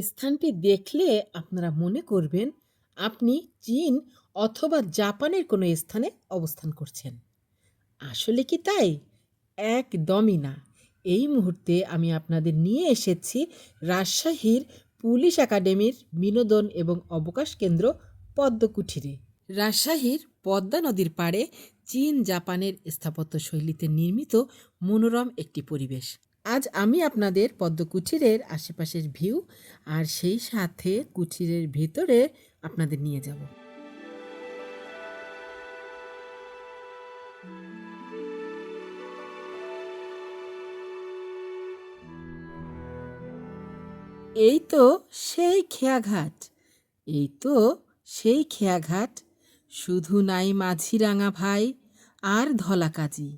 স্থানটি দেখলে আপনারা মনে করবেন আপনি চীন অথবা জাপানের কোনো স্থানে অবস্থান করছেন। আসলে কি তাই? একদমই না। এই মুহূর্তে আমি আপনাদের নিয়ে এসেছি রাজশাহীর পুলিশ একাডেমির বিনোদন এবং অবকাশ কেন্দ্র পদ্মকুঠিরে। রাজশাহীর পদ্মা নদীর পাড়ে চীন জাপানের স্থাপত্য শৈলীতে নির্মিত মনোরম একটি পরিবেশ। আজ আমি আপনাদের পদ্মকুঠিরের আশেপাশের ভিউ আর সেই সাথে কুঠিরের ভেতরে আপনাদের নিয়ে যাব। এই তো সেই খেয়াঘাট, এই তো সেই খেয়াঘাট। শুধু নাই মাঝিরাঙা ভাই আর ধলা কাজী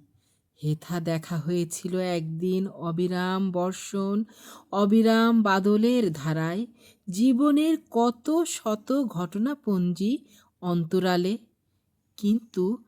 হেথা দেখা হয়েছিল একদিন অবিরাম বর্ষণ, অবিরাম বাদলের ধারায়। জীবনের কত শত ঘটনাপঞ্জি অন্তরালে। কিন্তু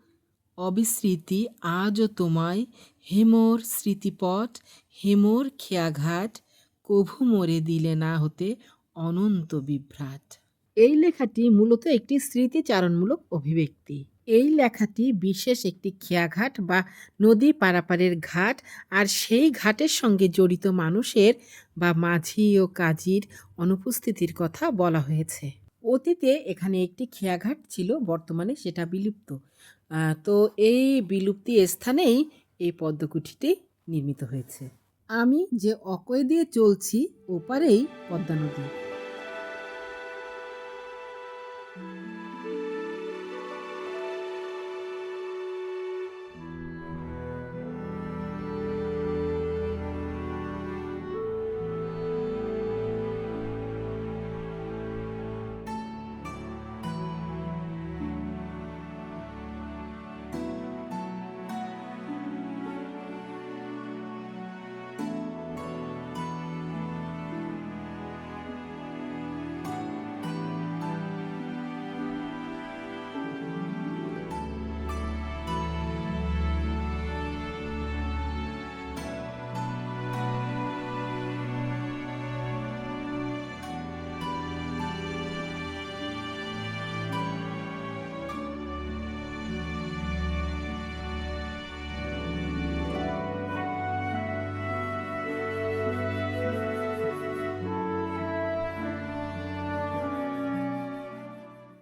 অবিস্মৃতি আজও তোমায় হেমোর স্মৃতিপট হেমোর খেয়াঘাট, কভু মরে দিলে না হতে অনন্ত বিভ্রাট। এই লেখাটি মূলত একটি স্মৃতিচারণমূলক অভিব্যক্তি। এই লেখাটি বিশেষ একটি খেয়াঘাট বা নদী পারাপারের ঘাট আর সেই ঘাটের সঙ্গে জড়িত মানুষের বা মাঝি ও কাজীর অনুপস্থিতির কথা বলা হয়েছে। অতীতে এখানে একটি খেয়াঘাট ছিল, বর্তমানে সেটা বিলুপ্ত। তো এই বিলুপ্তি স্থানেই এই পদ্মকুঠিটি নির্মিত হয়েছে। আমি যে অকয় দিয়ে চলছি, ওপারেই পদ্মা নদী।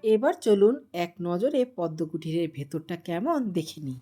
এবার চলুন এক নজরে পদ্মকুঠিরের ভেতরটা কেমন দেখে নিই।